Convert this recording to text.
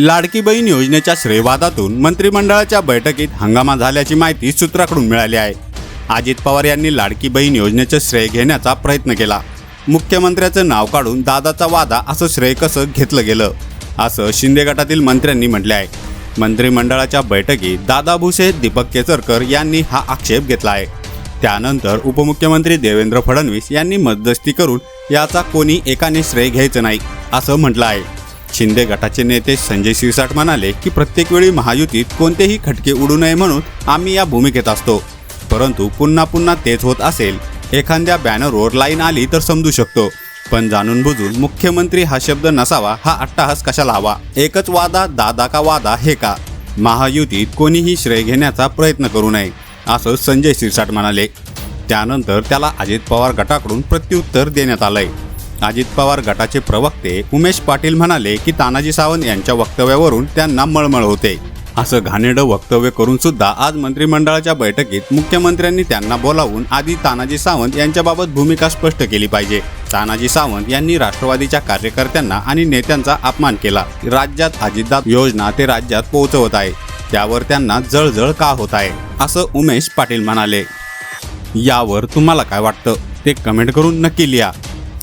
लाडकी बहीण योजनेच्या श्रेयवादातून मंत्रिमंडळाच्या बैठकीत हंगामा झाल्याची माहिती सूत्राकडून मिळाली आहे. अजित पवार यांनी लाडकी बहीण योजनेचे श्रेय घेण्याचा प्रयत्न केला. मुख्यमंत्र्याचं नाव काढून दादाचा वादा असं श्रेय कसं घेतलं गेलं? असं शिंदे गटातील मंत्र्यांनी म्हटले आहे. मंत्रिमंडळाच्या बैठकीत दादा भुसे दीपक केसरकर यांनी हा आक्षेप घेतला आहे. त्यानंतर उपमुख्यमंत्री देवेंद्र फडणवीस यांनी मध्यस्थी करून याचा कोणी एकाने श्रेय घ्यायचं नाही असं म्हटलं आहे. शिंदे गटाचे नेते संजय शिरसाट म्हणाले की प्रत्येक वेळी महायुतीत कोणतेही खटके उडू नये म्हणून आम्ही या भूमिकेत असतो. परंतु पुन्हा पुन्हा तेच होत असेल. एखाद्या बॅनरवर लाईन आली तर समजू शकतो. पण जाणून बुजून मुख्यमंत्री हा शब्द नसावा हा अट्टाहास कशाला हवा? एकच वादा दादा का वादा हे का? महायुतीत कोणीही श्रेय घेण्याचा प्रयत्न करू नये असं संजय शिरसाट म्हणाले. त्यानंतर त्याला अजित पवार गटाकडून प्रत्युत्तर देण्यात आलंय. अजित पवार गटाचे प्रवक्ते उमेश पाटील म्हणाले की तानाजी सावंत यांच्या वक्तव्यावरून त्यांना मळमळ होते. असं घाणेरडं वक्तव्य करून सुद्धा आज मंत्रिमंडळाच्या बैठकीत मुख्यमंत्र्यांनी त्यांना बोलावून आधी तानाजी सावंत यांच्याबाबत भूमिका स्पष्ट केली पाहिजे. तानाजी सावंत यांनी राष्ट्रवादीच्या कार्यकर्त्यांना आणि नेत्यांचा अपमान केला. राज्यात अजितदाद योजना ते राज्यात पोहोचवत आहे. त्यावर त्यांना जळजळ का होत आहे? असं उमेश पाटील म्हणाले. यावर तुम्हाला काय वाटतं? ते कमेंट करून नक्की लिहा.